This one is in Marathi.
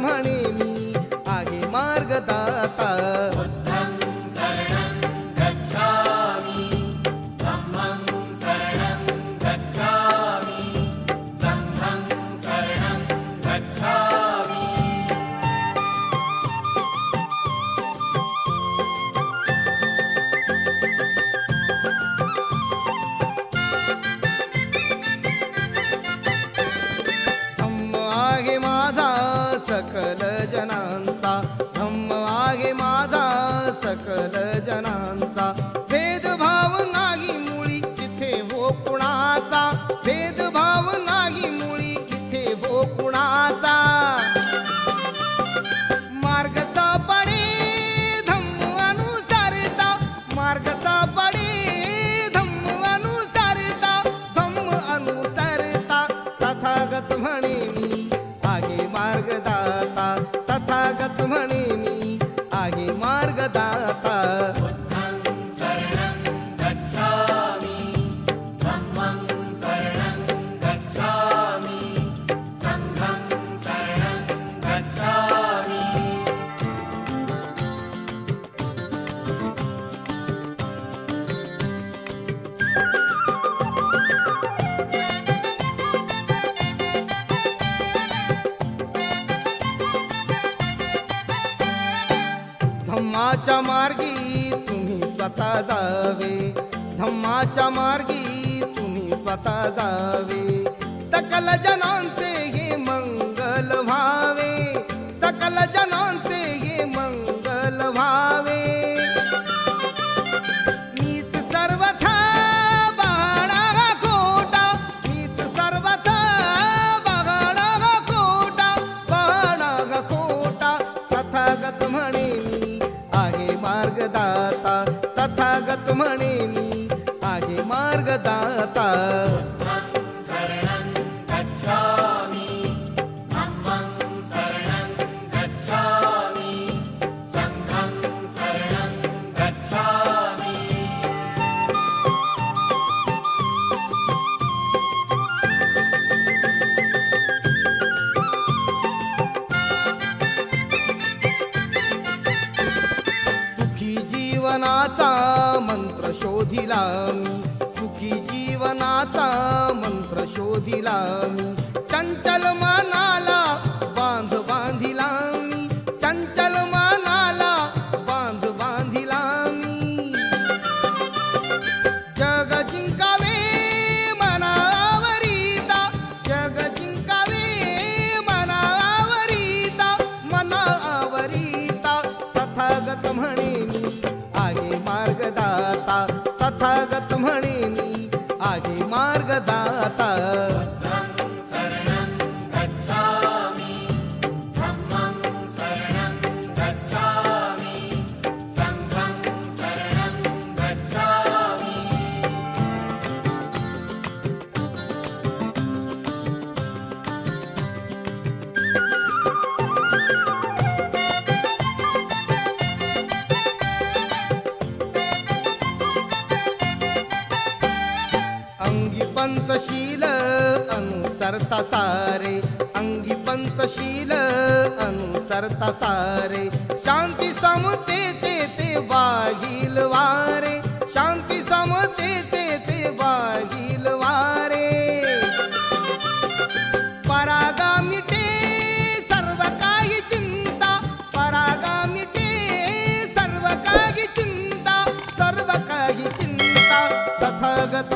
म्हणे मी आगे मार्गदाता. सकल जनांचा धम्म आहे माझा सकल जनांचा धम्माच्या मार्गी तुम्ही स्वतः जावे. धम्माच्या मार्गी तुम्ही स्वतः जावे. सकल जनांचे மணி शोधिला सुखी जीवनाचा मंत्र शोधिला. चंचल मनाला बांधव तथागत म्हणे मी आजे मार्गदाता. पंचशील अनुसरता सारे अंगी पंचशील अनुसरता सारे शांती समतेचे ते वाघील वारे